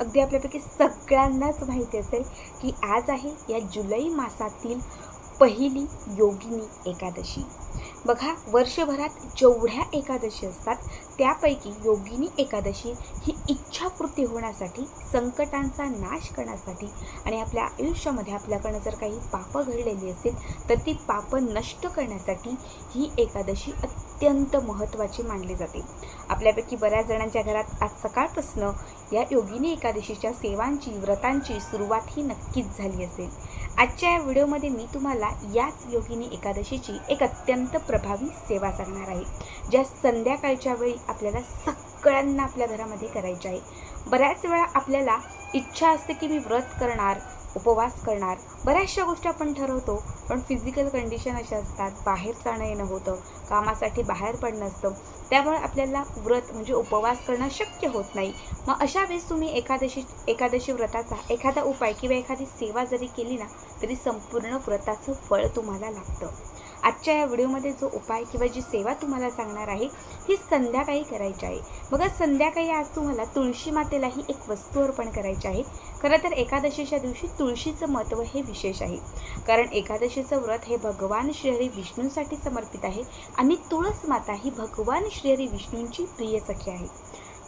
अगदी आपल्यापैकी सगळ्यांनाच माहिती असेल की आज आहे या जुलै मासातील पहिली योगिनी एकादशी. बघा वर्षभरात जेवढ्या एकादशी असतात त्यापैकी योगिनी एकादशी ही इच्छापूर्ती होण्यासाठी संकटांचा नाश करण्यासाठी आणि आपल्या आयुष्यामध्ये आपल्याकडनं जर काही पापं घडलेली असेल तर ती पापं नष्ट करण्यासाठी ही एकादशी अत्यंत महत्त्वाची मानली जाते. आपल्यापैकी बऱ्याच जणांच्या घरात आज सकाळपासनं या योगिनी एकादशीच्या सेवांची व्रतांची सुरुवात ही नक्कीच झाली असेल. आजच्या या व्हिडिओमध्ये मी तुम्हाला याच योगिनी एकादशीची एक अत्यंत प्रभावी सेवा सांगणार आहे ज्या संध्याकाळच्या वेळी आपल्याला सगळ्यांना आपल्या घरामध्ये करायची आहे. बऱ्याच वेळा आपल्याला इच्छा असते की मी व्रत करणार उपवास करणार बऱ्याचशा गोष्टी आपण ठरवतो पण फिजिकल कंडिशन अशा असतात बाहेर जाणं येणं होतं कामासाठी बाहेर पडणं असतं. त्यामुळे आपल्याला व्रत म्हणजे उपवास करणं शक्य होत नाही. मग अशा वेळेस तुम्ही एकादशी एकादशी व्रताचा एखादा उपाय किंवा एखादी सेवा जरी केली ना तरी संपूर्ण व्रताचं फळ तुम्हाला लागतं. आजच्या या व्हिडिओमध्ये जो उपाय किंवा जी सेवा तुम्हाला सांगणार आहे ही संध्याकाळी करायची आहे. बघा संध्याकाळी आज तुम्हाला तुळशी मातेलाही एक वस्तू अर्पण करायची आहे. खरं तर एकादशीच्या दिवशी तुळशीचं महत्त्व हे विशेष आहे. कारण एकादशीचं व्रत हे भगवान श्रीहरी विष्णूंसाठी समर्पित आहे आणि तुळस माता ही भगवान श्रीहरी विष्णूंची प्रिय सखी आहे.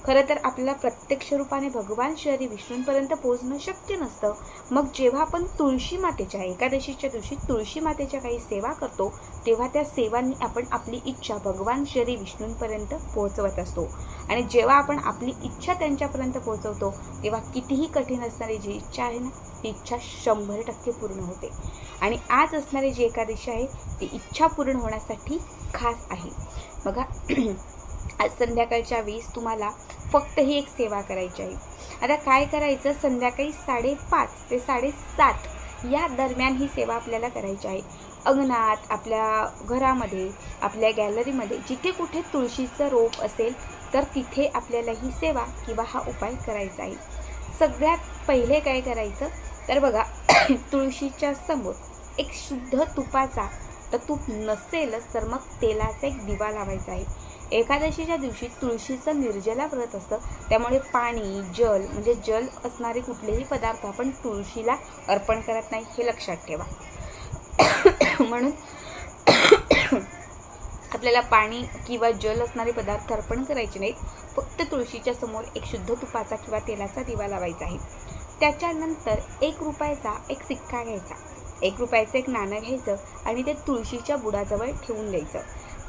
खरं तर आपल्याला प्रत्यक्ष रूपाने भगवान शहरी विष्णूंपर्यंत पोहोचणं शक्य नसतं. मग जेव्हा आपण तुळशी मातेच्या एकादशीच्या दिवशी तुळशी मातेच्या काही सेवा करतो तेव्हा त्या सेवांनी आपण आपली इच्छा भगवान श्री विष्णूंपर्यंत पोहोचवत असतो. आणि जेव्हा आपण आपली इच्छा त्यांच्यापर्यंत पोहोचवतो तेव्हा कितीही कठीण असणारी जी इच्छा आहे ना ती इच्छा शंभर टक्के पूर्ण होते. आणि आज असणारी जी एकादशी आहे ती इच्छा पूर्ण होण्यासाठी खास आहे. बघा आज संध्याकाळच्या वेळेस तुम्हाला फक्त ही एक सेवा करायची आहे. आता काय करायचं? संध्याकाळी साडेपाच ते साडेसात या दरम्यान ही सेवा आपल्याला करायची आहे. अंगणात आपल्या घरामध्ये आपल्या गॅलरीमध्ये जिथे कुठे तुळशीचं रोप असेल तर तिथे आपल्याला ही सेवा किंवा हा उपाय करायचा आहे. सगळ्यात पहिले काय करायचं? तर बघा तुळशीच्या समोर एक शुद्ध तुपाचा तर तूप नसेलच तर मग तेलाचा एक दिवा लावायचा आहे. एकादशीच्या दिवशी तुळशीचं निर्जला व्रत असतं. त्यामुळे पाणी जल म्हणजे जल असणारे कुठलेही पदार्थ आपण तुळशीला अर्पण करत नाही हे लक्षात ठेवा. म्हणून आपल्याला पाणी किंवा जल असणारे पदार्थ अर्पण करायचे नाहीत. फक्त तुळशीच्या समोर एक शुद्ध तुपाचा किंवा तेलाचा दिवा लावायचा आहे. त्याच्यानंतर एक रुपयाचा एक सिक्का घ्यायचा. एक रुपयाचं एक नाणं घ्यायचं आणि ते तुळशीच्या बुडाजवळ ठेवून द्यायचं.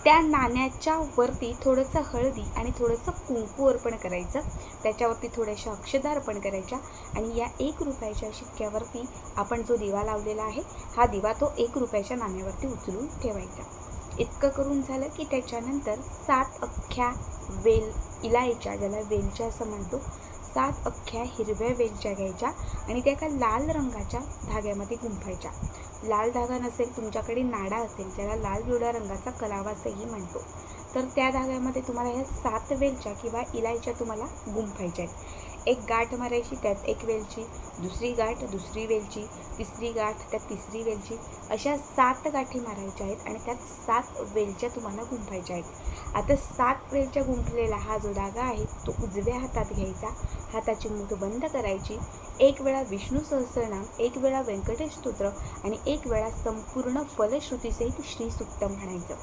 त्या नाण्याच्या वरती थोडंसं हळदी आणि थोडंसं कुंकू अर्पण करायचं. त्याच्यावरती थोड्याशा अक्षदा अर्पण करायच्या आणि या एक रुपयाच्या शिक्क्यावरती आपण जो दिवा लावलेला आहे हा दिवा तो एक रुपयाच्या नाण्यावरती उचलून ठेवायचा. इतकं करून झालं की त्याच्यानंतर सात अख्ख्या वेल इलायच्या ज्याला वेलच्या असं म्हणतो सात अख्ख्या हिरव्या वेलच्या घ्यायच्या आणि त्या एका लाल रंगाच्या धाग्यामध्ये गुंफायच्या. लाल धागा नसेल तुमच्याकडे नाडा असेल ज्याला लाल पिवळ्या रंगाचा कलावा असंही म्हणतो. तर त्या धाग्यामध्ये तुम्हाला ह्या सात वेलच्या किंवा इलायच्या तुम्हाला गुंफायच्या आहेत. एक गाठ मारायची त्यात एक वेलची दुसरी गाठ दुसरी वेलची तिसरी गाठ त्यात तिसरी वेलची अशा सात गाठी मारायच्या आहेत आणि त्यात सात वेलच्या तुम्हाला गुंफायच्या आहेत. आता सात वेलच्या गुंफलेला हा जो धागा आहे तो उजव्या हातात घ्यायचा. हाताची मूठ बंद करायची. एक वेळा विष्णू सहस्रनाम एक वेळा व्यंकटेश स्तोत्र आणि एक वेळा संपूर्ण फलश्रुतीसहित श्री सुक्त म्हणायचं.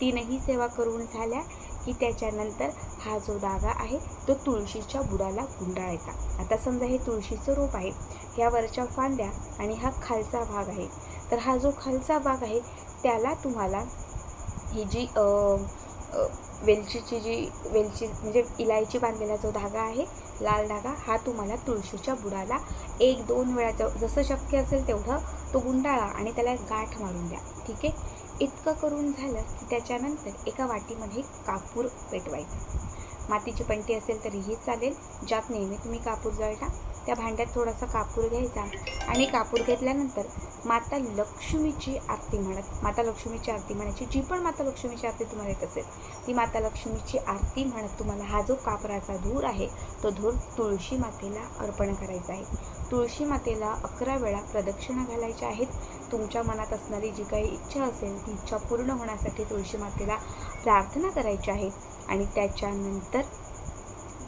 तीनही सेवा करून झाल्या की त्याच्यानंतर हा जो धागा आहे तो तुळशीच्या बुडाला गुंडाळायचा. आता समजा हे तुळशीचं रोप आहे ह्या वरच्या फांद्या आणि हा खालचा भाग आहे तर हा जो खालचा भाग आहे त्याला तुम्हाला ही जी वेलचीची जी वेलची म्हणजे इलायची बांधलेला जो धागा आहे लाल धागा हा तुम्हाला तुळशीच्या बुडाला. एक दोन वेळा ज- जसं शक्य असेल तेवढं तो गुंडाळा आणि त्याला गाठ मारून द्या. ठीक आहे? इतकं करून झालं की त्याच्यानंतर एका वाटीमध्ये कापूर पेटवायचं. मातीची पंटी असेल तरीही चालेल. ज्यात नेहमी तुम्ही कापूर जळटा त्या भांड्यात थोडासा कापूर घ्यायचा आणि कापूर घेतल्यानंतर माता लक्ष्मीची आरती म्हणत माता लक्ष्मीची आरती म्हणायची. जी पण माता लक्ष्मीची आरती तुम्हाला येत असेल ती माता लक्ष्मीची आरती म्हणत तुम्हाला हा जो कापराचा धूर आहे तो धूर तुळशी मातेला अर्पण करायचा आहे. तुळशी मातेला अकरा वेळा प्रदक्षिणा घालायच्या आहेत. तुमच्या मनात असणारी जी काही इच्छा असेल ती इच्छा पूर्ण होण्यासाठी तुळशी मातेला प्रार्थना करायची आहे. आणि त्याच्यानंतर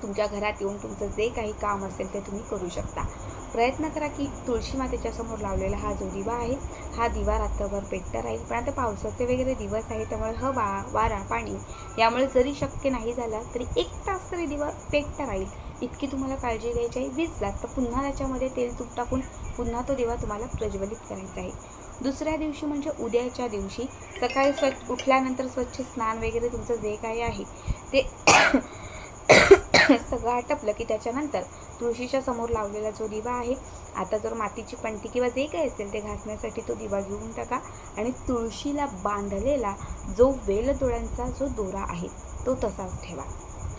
तुमच्या घरात येऊन तुमचं जे काही काम असेल ते तुम्ही करू शकता. प्रयत्न करा की तुळशी मातेच्या समोर लावलेला हा जो दिवा आहे हा दिवा रात्रभर पेटता राहील. पण आता पावसाचे वगैरे दिवस आहे त्यामुळे हवा वारा पाणी यामुळे जरी शक्य नाही झाला तरी एक तास तरी दिवा पेटता राहील. इतकी तुम्हाला काळजी घ्यायची आहे. विजला तर पुन्हा त्याच्यामध्ये तेल तूप टाकून पुन्हा तो दिवा तुम्हाला प्रज्वलित करायचा आहे. दुसऱ्या दिवशी म्हणजे उद्याच्या दिवशी सकाळी स्वच्छ उठल्यानंतर स्वच्छ स्नान वगैरे तुमचं जे काही आहे ते सगळं आटपलं की त्याच्यानंतर तुळशीच्या समोर लावलेला जो दिवा आहे आता जर मातीची पंटी किंवा जे काही असेल ते घासण्यासाठी तो दिवा घेऊन टाका. आणि तुळशीला बांधलेला जो वेलदोळ्यांचा जो दोरा आहे तो तसाच ठेवा.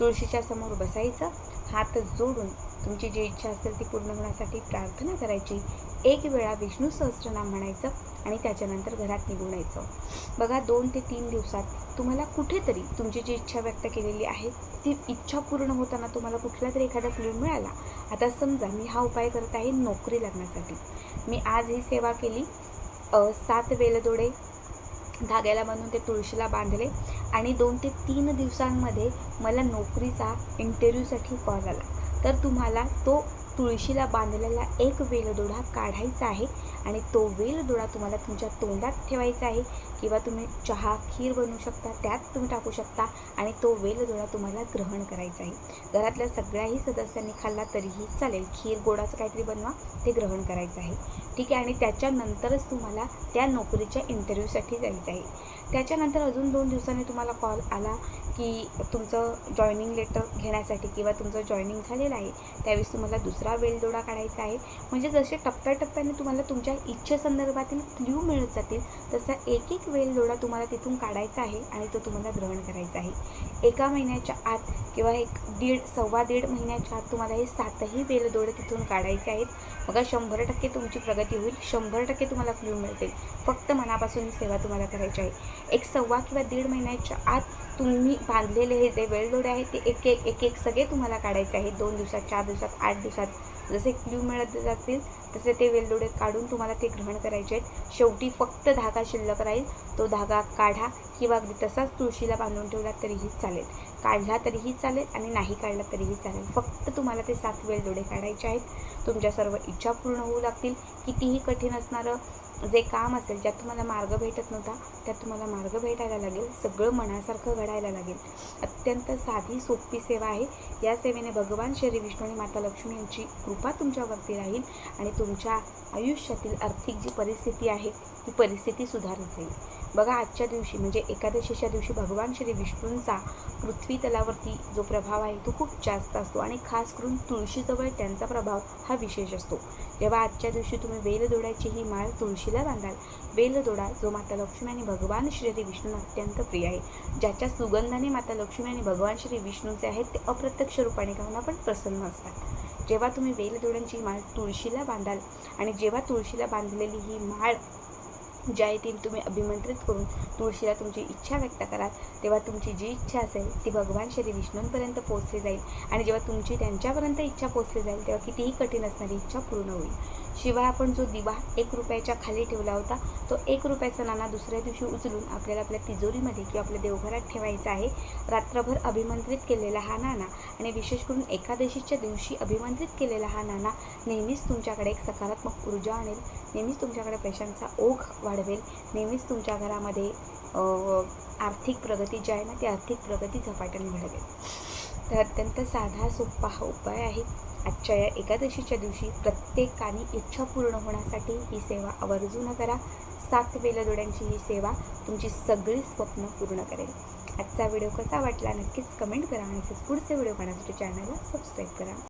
तुळशीच्या समोर बसायचं हात जोडून तुमची जी इच्छा असेल ती पूर्ण होण्यासाठी प्रार्थना करायची. एक वेळा विष्णू सहस्रनाम म्हणायचं आणि त्याच्यानंतर घरात निघून यायचं. बघा दोन ते तीन दिवसात तुम्हाला कुठेतरी तुमची जी इच्छा व्यक्त केलेली आहे ती इच्छा पूर्ण होताना तुम्हाला कुठला तरी एखादा क्लू मिळाला. आता समजा मी हा उपाय करत आहे नोकरी लागण्यासाठी. मी आज ही सेवा केली सात वेलदोडे धाग्याला बांधून ते तुळशीला बांधले आणि दोन ते तीन दिवसांमध्ये मला नोकरीचा इंटरव्ह्यूसाठी कॉल आला. तर तुम्हाला तो तुळशीला बांधलेला एक वेलदोडा काढायचा आहे आणि तो वेलदोडा तुम्हाला तुमच्या तोंडात ठेवायचा आहे. किंवा तुम्ही चहा खीर बनवू शकता त्यात तुम्ही टाकू शकता आणि तो वेलदोडा तुम्हाला ग्रहण करायचा आहे. घरातल्या सगळ्याही सदस्यांनी खाल्ला तरीही चालेल. खीर गोडाचं काहीतरी बनवा ते ग्रहण करायचं आहे. ठीक आहे आणि त्याच्यानंतरच तुम्हाला त्या नोकरीच्या इंटरव्ह्यूसाठी जायचं आहे. त्याच्यानंतर अजून दोन दिवसांनी तुम्हाला कॉल आला की तुमचं जॉईनिंग लेटर घेण्यासाठी किंवा तुमचं जॉईनिंग झालेलं आहे त्यावेळेस तुम्हाला दुसरा वेलदोडा काढायचा आहे. म्हणजे जसे टप्प्याटप्प्याने तुम्हाला तुमच्या इच्छेसंदर्भातील क्ल्यू मिळत जातील तसा एक एक वेलदोडा तुम्हाला तिथून काढायचा आहे आणि तो तुम्हाला ग्रहण करायचा आहे. एका महिन्याच्या आत किंवा एक दीड सव्वा दीड महिन्याच्या आत तुम्हाला हे सातही वेलदोडे तिथून काढायचे आहेत. बघा शंभर टक्के तुमची प्रगती होईल. शंभर टक्के तुम्हाला क्ल्यू मिळतील. फक्त मनापासून ही सेवा तुम्हाला करायची आहे. एक सव्वा किंवा दीड महिन्याच्या आत तुम्ही बांधलेले हे जे वेलदोडे आहेत ते एक एक एक एक सगळे तुम्हाला काढायचे आहेत. दोन दिवसात चार दिवसात आठ दिवसात. जसे क्ल्यू मिळत जातील तसे ते वेलदोडे काढून तुम्हाला ते ग्रहण करायचे आहेत. शेवटी फक्त धागा शिल्लक राहील. तो धागा काढा किंवा अगदी तसाच तुळशीला बांधून ठेवला तरीही चालेल. काढला तरीही चालेल आणि नाही काढला तरीही चालेल. फक्त तुम्हाला ते सात वेलदोडे काढायचे आहेत. तुमच्या सर्व इच्छा पूर्ण होऊ लागतील. कितीही कठीण असणारं जे काम असेल ज्यात तुम्हाला मार्ग भेटत नव्हता त्यात तुम्हाला मार्ग भेटायला लागेल. सगळं मनासारखं घडायला लागेल. अत्यंत साधी सोपी सेवा आहे. या सेवेने भगवान श्री विष्णू आणि माता लक्ष्मी यांची कृपा तुमच्यावरती राहील आणि तुमच्या आयुष्यातील आर्थिक जी परिस्थिती आहे ती परिस्थिती सुधारत जाईल. बघा आजच्या दिवशी म्हणजे एकादशीच्या दिवशी भगवान श्री विष्णूंचा पृथ्वी तलावरती जो प्रभाव आहे तो खूप जास्त असतो. आणि खास करून तुळशीजवळ त्यांचा प्रभाव हा विशेष असतो. जेव्हा आजच्या दिवशी तुम्ही वेलदोड्याची ही माळ तुळशीला बांधाल वेलदोडा जो माता लक्ष्मी आणि भगवान श्री विष्णूंना अत्यंत प्रिय आहे ज्याच्या सुगंधाने माता लक्ष्मी आणि भगवान श्री विष्णूचे आहेत ते अप्रत्यक्ष रूपाने गाऊन पण प्रसन्न असतात. जेव्हा तुम्ही वेलदोड्यांची माळ तुळशीला बांधाल आणि जेव्हा तुळशीला बांधलेली ही माळ ज्या येथील तुम्ही अभिमंत्रित करून तुळशीला तुमची इच्छा व्यक्त कराल तेव्हा तुमची जी इच्छा असेल ती भगवान श्री विष्णूंपर्यंत पोहोचली जाईल. आणि जेव्हा तुमची त्यांच्यापर्यंत इच्छा पोहोचली जाईल तेव्हा कितीही कठीण असणारी इच्छा पूर्ण होईल. शिवाय आपण जो दिवा एक रुपयाच्या खाली ठेवला होता तो एक रुपयाचा नाणा दुसऱ्या दिवशी उचलून आपल्याला आपल्या तिजोरीमध्ये किंवा आपल्या देवघरात ठेवायचा आहे. रात्रभर अभिमंत्रित केलेला हा नाणा आणि विशेष करून एकादशीच्या दिवशी अभिमंत्रित केलेला हा नाणा नेहमीच तुमच्याकडे एक सकारात्मक ऊर्जा आणेल नेहमीच तुमच्याकडे पैशांचा ओघ वाढवेल नेहमीच तुमच्या घरामध्ये आर्थिक प्रगती जी आहे ना ती आर्थिक प्रगती झपाट्याने घडवेल. तर अत्यंत साधा सोपा हा उपाय आहे. आजच्या या एकादशीच्या दिवशी प्रत्येकाने इच्छा पूर्ण होण्यासाठी ही सेवा आवर्जून करा. सात वेलदोड्यांची ही सेवा तुमची सगळी स्वप्न पूर्ण करेल. आजचा व्हिडिओ कसा वाटला नक्कीच कमेंट करा आणि तसेच पुढचे व्हिडिओ पाहण्यासाठी चॅनलला सबस्क्राईब करा.